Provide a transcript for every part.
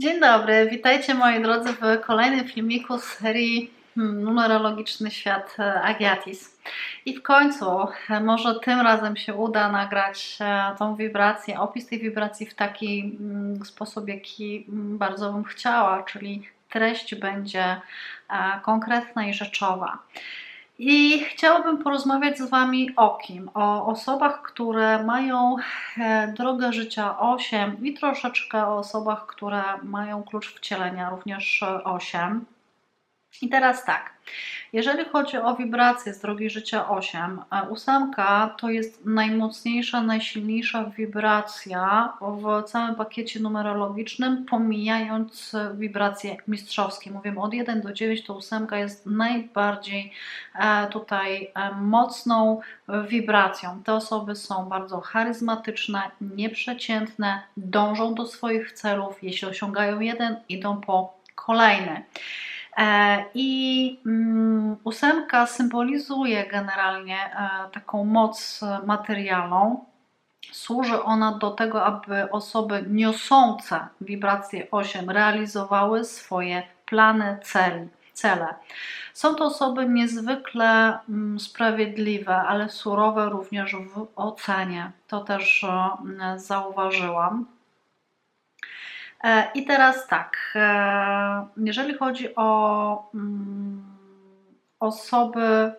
Dzień dobry, witajcie moi drodzy w kolejnym filmiku z serii hmm, Numerologiczny Świat e, Agiatis. I w końcu, e, może tym razem się uda nagrać e, tą wibrację, opis tej wibracji w taki mm, sposób, jaki mm, bardzo bym chciała, czyli treść będzie konkretna i rzeczowa. I chciałabym porozmawiać z Wami o kim? O osobach, które mają e, drogę życia 8 i troszeczkę o osobach, które mają klucz wcielenia również 8. I teraz tak, jeżeli chodzi o wibracje z drogi życia 8, e, ósemka to jest najmocniejsza, najsilniejsza wibracja w całym pakiecie numerologicznym, pomijając wibracje mistrzowskie. Mówimy od 1 do 9, to ósemka jest najbardziej e, tutaj e, mocną wibracją. Te osoby są bardzo charyzmatyczne, nieprzeciętne, dążą do swoich celów. Jeśli osiągają jeden, idą po kolejny. E, I mm, ósemka symbolizuje generalnie e, taką moc materialną. Służy ona do tego, aby osoby niosące wibrację 8 realizowały swoje plany, cele. Są to osoby niezwykle mm, sprawiedliwe, ale surowe również w ocenie. To też e, zauważyłam. E, I teraz tak, e, jeżeli chodzi o mm, osoby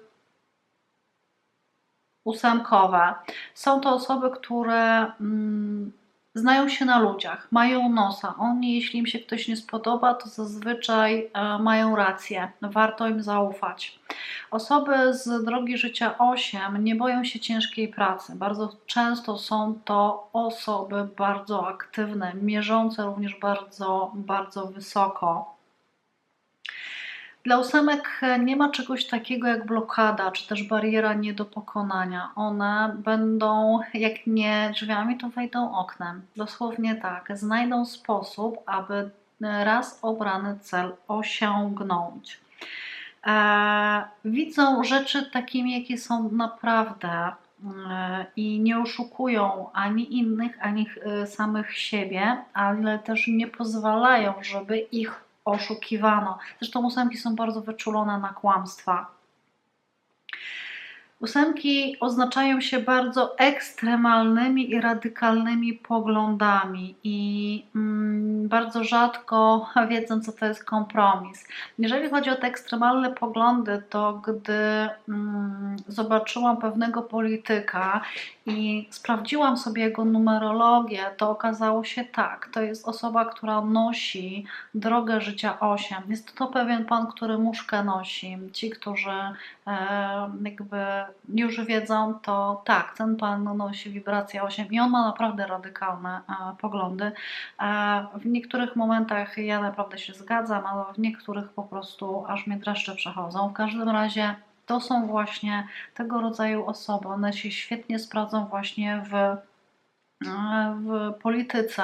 ósemkowe, są to osoby, które mm, znają się na ludziach, mają nosa. Oni, jeśli im się ktoś nie spodoba, to zazwyczaj e, mają rację, warto im zaufać. Osoby z drogi życia 8 nie boją się ciężkiej pracy. Bardzo często są to osoby bardzo aktywne, mierzące również bardzo, bardzo wysoko. Dla ósemek nie ma czegoś takiego jak blokada, czy też bariera nie do pokonania. One będą, jak nie drzwiami, to wejdą oknem. Dosłownie tak. Znajdą sposób, aby raz obrany cel osiągnąć. E, widzą rzeczy takimi, jakie są naprawdę e, i nie oszukują ani innych, ani e, samych siebie, ale też nie pozwalają, żeby ich oszukiwano. Zresztą ósemki są bardzo wyczulone na kłamstwa. Ósemki oznaczają się bardzo ekstremalnymi i radykalnymi poglądami i mm, bardzo rzadko wiedzą, co to jest kompromis. Jeżeli chodzi o te ekstremalne poglądy, to gdy mm, zobaczyłam pewnego polityka i sprawdziłam sobie jego numerologię, to okazało się tak. To jest osoba, która nosi drogę życia 8. Jest to pewien pan, który muszkę nosi. Ci, którzy e, jakby już wiedzą, to tak, ten pan nosi wibrację 8 i on ma naprawdę radykalne e, poglądy. E, w niektórych momentach ja naprawdę się zgadzam, ale w niektórych po prostu aż mnie dreszcze przechodzą. W każdym razie to są właśnie tego rodzaju osoby. One się świetnie sprawdzą właśnie w e, w polityce,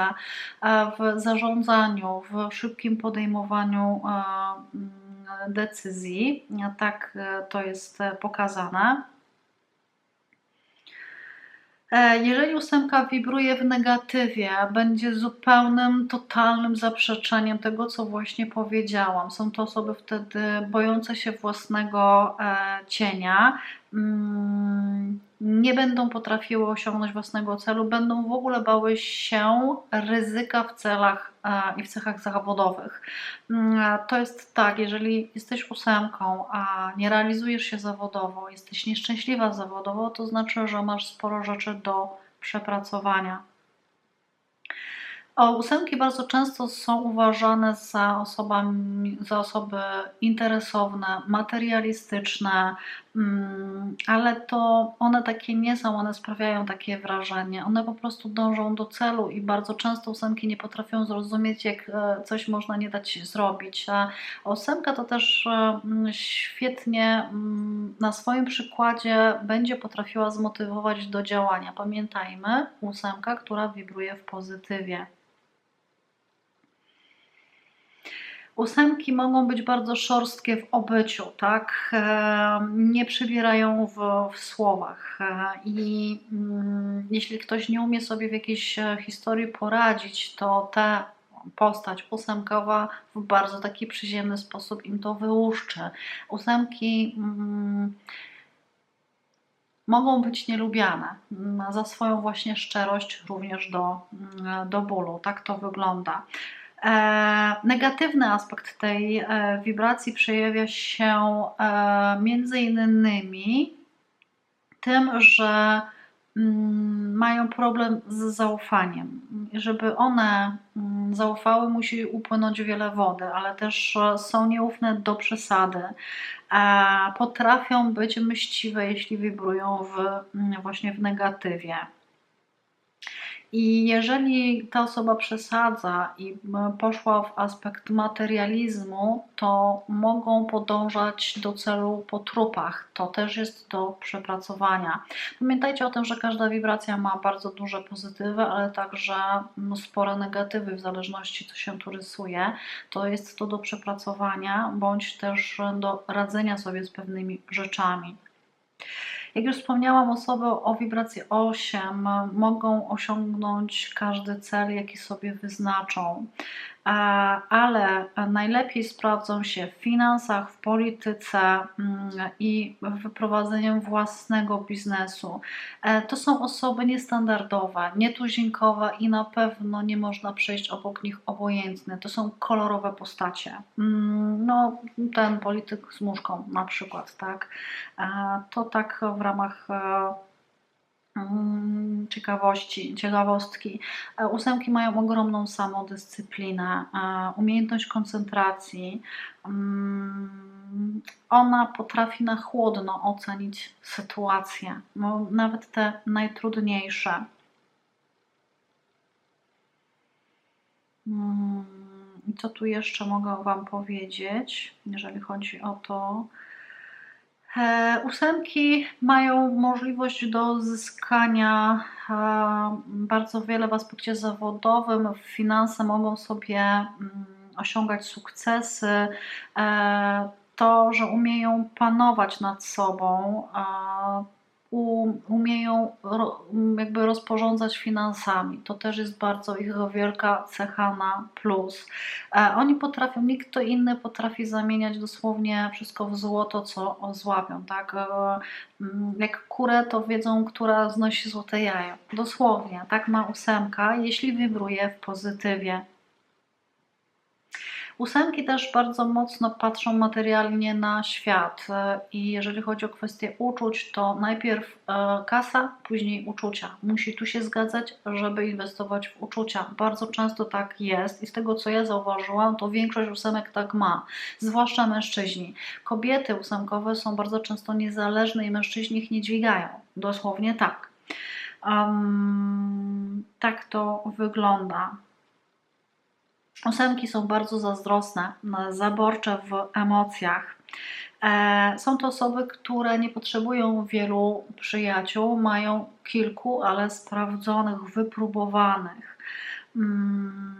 w zarządzaniu, w szybkim podejmowaniu decyzji. Tak to jest pokazane. E, jeżeli ósemka wibruje w negatywie, będzie zupełnym, totalnym zaprzeczeniem tego, co właśnie powiedziałam. Są to osoby wtedy bojące się własnego e, cienia, mm, nie będą potrafiły osiągnąć własnego celu, będą w ogóle bały się ryzyka w celach i w cechach zawodowych. Mm, to jest tak, jeżeli jesteś ósemką, a nie realizujesz się zawodowo, jesteś nieszczęśliwa zawodowo, to znaczy, że masz sporo rzeczy do przepracowania. O, ósemki bardzo często są uważane za, osobami, za osoby interesowne, materialistyczne, ale to one takie nie są, one sprawiają takie wrażenie. One po prostu dążą do celu i bardzo często ósemki nie potrafią zrozumieć, jak e, coś można nie dać zrobić. A ósemka to też e, świetnie mm, na swoim przykładzie będzie potrafiła zmotywować do działania. Pamiętajmy, ósemka, która wibruje w pozytywie. Ósemki mogą być bardzo szorstkie w obyciu, tak? E, nie przybierają w, w słowach. E, I mm, jeśli ktoś nie umie sobie w jakiejś e, historii poradzić, to te postać ósemkowa w bardzo taki przyziemny sposób im to wyłuszczy. Ósemki mm, mogą być nielubiane mm, za swoją właśnie szczerość również do, mm, do bólu. Tak to wygląda. E, negatywny aspekt tej e, wibracji przejawia się e, między innymi tym, że mm, mają problem z zaufaniem. Żeby one mm, zaufały, musi upłynąć wiele wody, ale też są nieufne do przesady. Potrafią być myśliwe, jeśli wibrują w, mm, właśnie w negatywie. I jeżeli ta osoba przesadza i poszła w aspekt materializmu, to mogą podążać do celu po trupach. To też jest do przepracowania. Pamiętajcie o tym, że każda wibracja ma bardzo duże pozytywy, ale także spore negatywy, w zależności co się tu rysuje. To jest to do przepracowania, bądź też do radzenia sobie z pewnymi rzeczami. Jak już wspomniałam, osoby o wibracji 8 mogą osiągnąć każdy cel, jaki sobie wyznaczą ale najlepiej sprawdzą się w finansach, w polityce mm, i w wyprowadzeniu własnego biznesu. E, to są osoby niestandardowe, nietuzinkowe i na pewno nie można przejść obok nich obojętnie. To są kolorowe postacie. Mm, no, ten polityk z muszką na przykład, tak? E, to tak w ramach e, ciekawości, ciekawostki. E, ósemki mają ogromną samodyscyplinę, e, umiejętność koncentracji. Mm, ona potrafi na chłodno ocenić sytuacje, no, nawet te najtrudniejsze. Mm, co tu jeszcze mogę Wam powiedzieć, jeżeli chodzi o to? E, ósemki mają możliwość do zyskania e, bardzo wiele w aspekcie zawodowym, finanse mogą sobie mm, osiągać sukcesy. E, to, że umieją panować nad sobą, umieją jakby rozporządzać finansami. To też jest bardzo ich wielka cecha na plus. E, oni potrafią, nikt kto inny potrafi zamieniać dosłownie wszystko w złoto, co złapią. Tak? E, mm, jak kurę, to wiedzą, która znosi złote jajo. Dosłownie, tak ma ósemka, jeśli wibruje w pozytywie. Ósemki też bardzo mocno patrzą materialnie na świat e, i jeżeli chodzi o kwestię uczuć, to najpierw e, kasa, później uczucia. Musi tu się zgadzać, żeby inwestować w uczucia. Bardzo często tak jest i z tego co ja zauważyłam, to większość ósemek tak ma, zwłaszcza mężczyźni. Kobiety ósemkowe są bardzo często niezależne i mężczyźni ich nie dźwigają. Dosłownie tak. Um, tak to wygląda. Ósemki są bardzo zazdrosne, zaborcze w emocjach. E, są to osoby, które nie potrzebują wielu przyjaciół, mają kilku, ale sprawdzonych, wypróbowanych. Mm,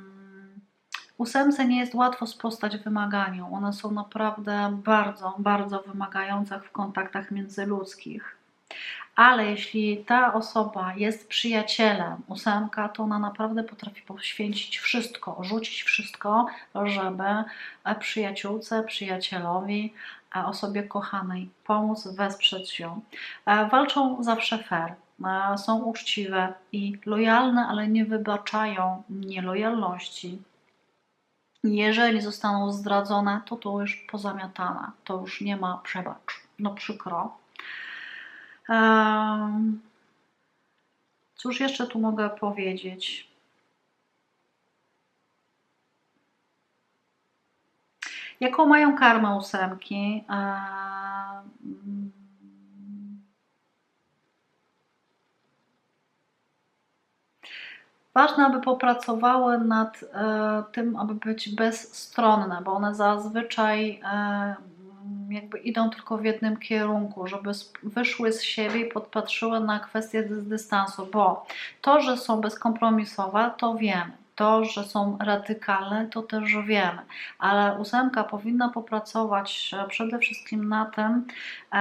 ósemce nie jest łatwo sprostać wymaganiom. One są naprawdę bardzo, bardzo wymagające w kontaktach międzyludzkich ale jeśli ta osoba jest przyjacielem, ósemka, to ona naprawdę potrafi poświęcić wszystko, rzucić wszystko, żeby przyjaciółce, przyjacielowi, osobie kochanej pomóc, wesprzeć ją. E, walczą zawsze fair, e, są uczciwe i lojalne, ale nie wybaczają nielojalności. Jeżeli zostaną zdradzone, to to już pozamiatane, to już nie ma przebacz. No przykro, Cóż jeszcze tu mogę powiedzieć? Jaką mają karmę ósemki? Ważne, aby popracowały nad e, tym, aby być bezstronne, bo one zazwyczaj e, jakby idą tylko w jednym kierunku, żeby wyszły z siebie i podpatrzyły na kwestię dystansu, bo to, że są bezkompromisowe, to wiemy. To, że są radykalne, to też wiemy, ale ósemka powinna popracować e, przede wszystkim na tym, e,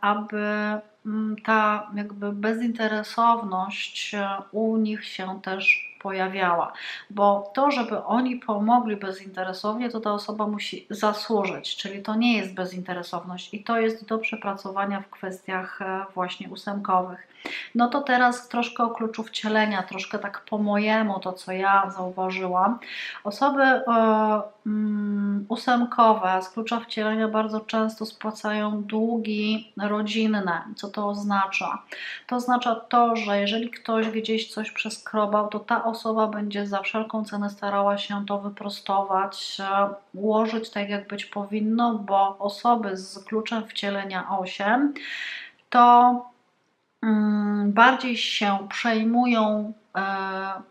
aby mm, ta jakby bezinteresowność e, u nich się też pojawiała, bo to, żeby oni pomogli bezinteresownie, to ta osoba musi zasłużyć, czyli to nie jest bezinteresowność i to jest do przepracowania w kwestiach e, właśnie ósemkowych. No to teraz troszkę o kluczu wcielenia, troszkę tak po mojemu, to co ja zauważyłam. Osoby mm, ósemkowe z klucza wcielenia bardzo często spłacają długi rodzinne. Co to oznacza? To oznacza to, że jeżeli ktoś gdzieś coś przeskrobał, to ta osoba będzie za wszelką cenę starała się to wyprostować, e, ułożyć tak jak być powinno, bo osoby z kluczem wcielenia 8 to mm, bardziej się przejmują e,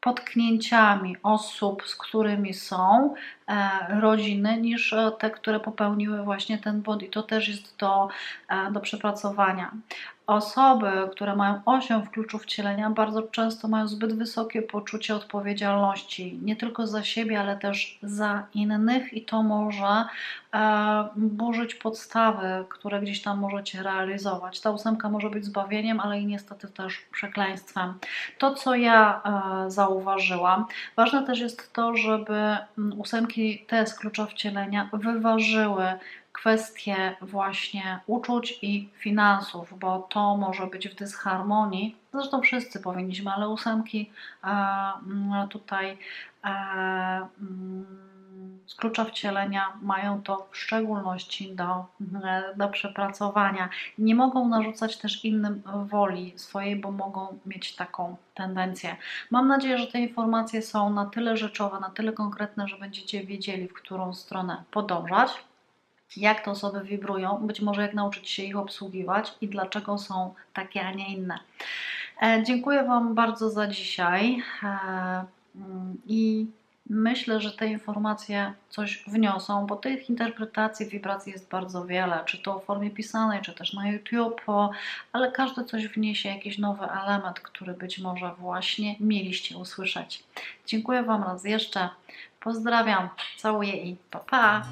potknięciami osób, z którymi są rodziny, niż e, te, które popełniły właśnie ten błąd. I to też jest do, e, do przepracowania. Osoby, które mają 8 w kluczu wcielenia, bardzo często mają zbyt wysokie poczucie odpowiedzialności, nie tylko za siebie, ale też za innych, i to może e, burzyć podstawy, które gdzieś tam możecie realizować. Ta ósemka może być zbawieniem, ale i niestety też przekleństwem. To, co ja e, zauważyłam, ważne też jest to, żeby mm, ósemki te z klucza wcielenia wyważyły kwestie właśnie uczuć i finansów, bo to może być w dysharmonii. Zresztą wszyscy powinniśmy, ale ósemki e, tutaj e, mm, z klucza wcielenia mają to w szczególności do, e, do przepracowania. Nie mogą narzucać też innym woli swojej, bo mogą mieć taką tendencję. Mam nadzieję, że te informacje są na tyle rzeczowe, na tyle konkretne, że będziecie wiedzieli, w którą stronę podążać jak te osoby wibrują, być może jak nauczyć się ich obsługiwać i dlaczego są takie, a nie inne. E, dziękuję Wam bardzo za dzisiaj e, mm, i myślę, że te informacje coś wniosą, bo tych interpretacji, wibracji jest bardzo wiele, czy to w formie pisanej, czy też na YouTube, ale każdy coś wniesie, jakiś nowy element, który być może właśnie mieliście usłyszeć. Dziękuję Wam raz jeszcze. Pozdrawiam, całuję i pa pa!